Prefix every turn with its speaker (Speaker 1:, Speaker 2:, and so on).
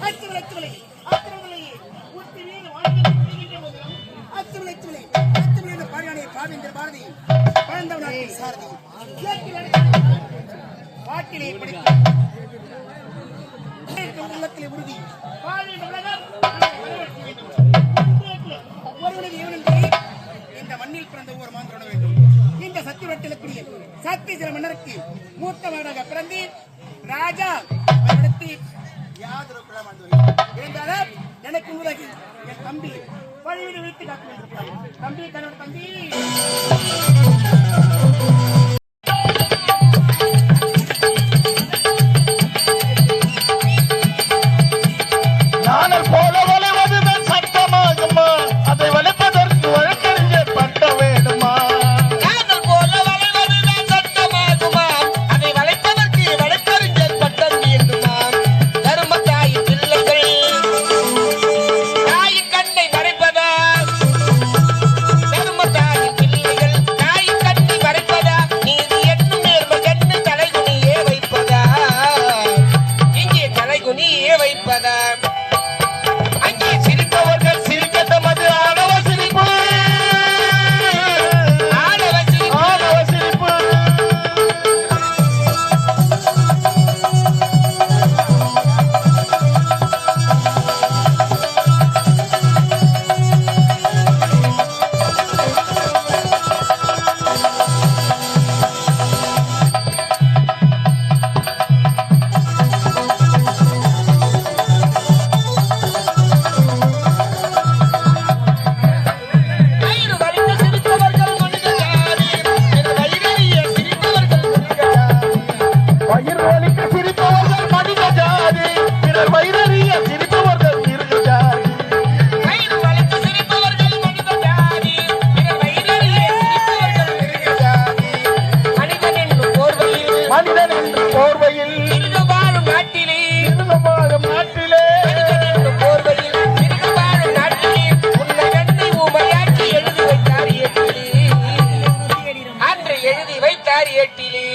Speaker 1: அத்துவிளைத்துவிளை அத்துவிளை ஒத்தி மேல் அத்துவிளைத்துவிளை அத்துவிளைந்த பாரியானை பாவேந்தர் பாரதி. பழந்தவ நாட்டில் சாரதி. பாட்டிலே படித்து உள்ளத்திலே உறுதி வாழ்வின் உலகம் ஒருவனது இவனன்றி இந்த பிறந்த ஒவ்வொரு மாந்திரோட வேண்டும். இந்த சத்தியவட்டிலக்கூடிய சத்தீஸ்வர மன்னருக்கு மூத்த மகனாக பிறந்து ராஜா யாதொரு குழந்தை இருந்தாலும் எனக்கு உலகில் என் தம்பி வழிவிடு விழித்து காத்து தம்பி தன்னோட தம்பி!
Speaker 2: ஒருத்தர் வயிறறிய சிரிப்பவர்கள் இருக்கார் மனிதன்
Speaker 3: என்று போர்வையில்
Speaker 2: வாழும் நாட்டிலே வாழும் எழுதி வைத்தார் ஏட்டிலே.